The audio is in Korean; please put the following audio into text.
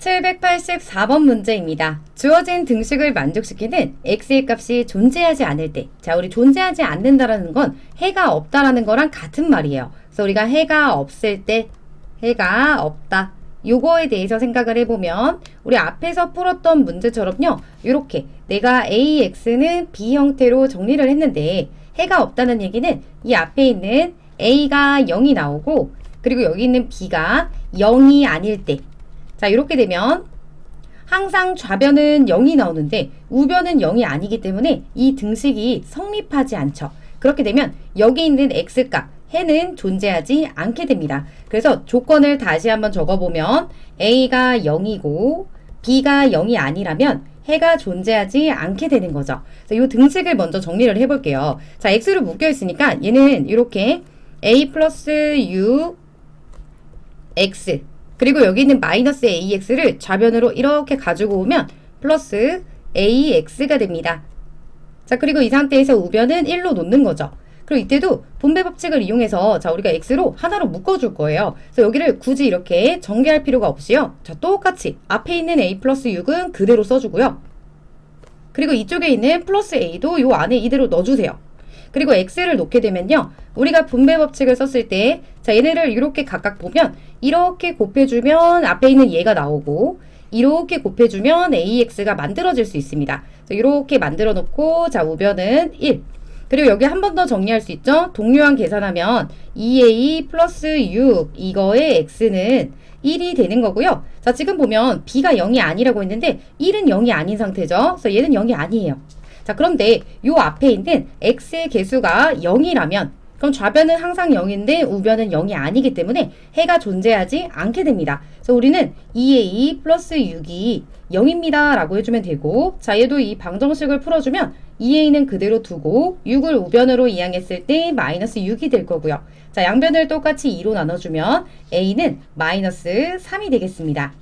784번 문제입니다. 주어진 등식을 만족시키는 x의 값이 존재하지 않을 때, 자, 우리 존재하지 않는다라는 건 해가 없다라는 거랑 같은 말이에요. 그래서 우리가 해가 없을 때, 해가 없다. 요거에 대해서 생각을 해보면, 우리 앞에서 풀었던 문제처럼요, 이렇게 내가 ax는 b 형태로 정리를 했는데, 해가 없다는 얘기는 이 앞에 있는 a가 0이 나오고, 그리고 여기 있는 b가 0이 아닐 때, 자, 이렇게 되면 항상 좌변은 0이 나오는데 우변은 0이 아니기 때문에 이 등식이 성립하지 않죠. 그렇게 되면 여기 있는 x값, 해는 존재하지 않게 됩니다. 그래서 조건을 다시 한번 적어보면 a가 0이고 b가 0이 아니라면 해가 존재하지 않게 되는 거죠. 이 등식을 먼저 정리를 해볼게요. 자, x로 묶여 있으니까 얘는 이렇게 a 플러스 u x 그리고 여기 있는 마이너스 ax를 좌변으로 이렇게 가지고 오면 플러스 ax가 됩니다. 자, 그리고 이 상태에서 우변은 1로 놓는 거죠. 그리고 이때도 분배 법칙을 이용해서 자, 우리가 x로 하나로 묶어줄 거예요. 그래서 여기를 굳이 이렇게 전개할 필요가 없이요. 자, 똑같이 앞에 있는 a 플러스 6은 그대로 써주고요. 그리고 이쪽에 있는 플러스 a도 요 안에 이대로 넣어주세요. 그리고 x를 놓게 되면요. 우리가 분배 법칙을 썼을 때, 자, 얘네를 이렇게 각각 보면, 이렇게 곱해주면 앞에 있는 얘가 나오고, 이렇게 곱해주면 ax가 만들어질 수 있습니다. 자, 이렇게 만들어 놓고, 자, 우변은 1. 그리고 여기 한 번 더 정리할 수 있죠? 동류항 계산하면 2a 플러스 6, 이거의 x는 1이 되는 거고요. 자, 지금 보면 b가 0이 아니라고 했는데 1은 0이 아닌 상태죠. 그래서 얘는 0이 아니에요. 자, 그런데 요 앞에 있는 x의 개수가 0이라면 그럼 좌변은 항상 0인데 우변은 0이 아니기 때문에 해가 존재하지 않게 됩니다. 그래서 우리는 2a 플러스 6이 0입니다. 라고 해주면 되고 자 얘도 이 방정식을 풀어주면 2a는 그대로 두고 6을 우변으로 이항했을 때 마이너스 6이 될 거고요. 자 양변을 똑같이 2로 나눠주면 a는 마이너스 3이 되겠습니다.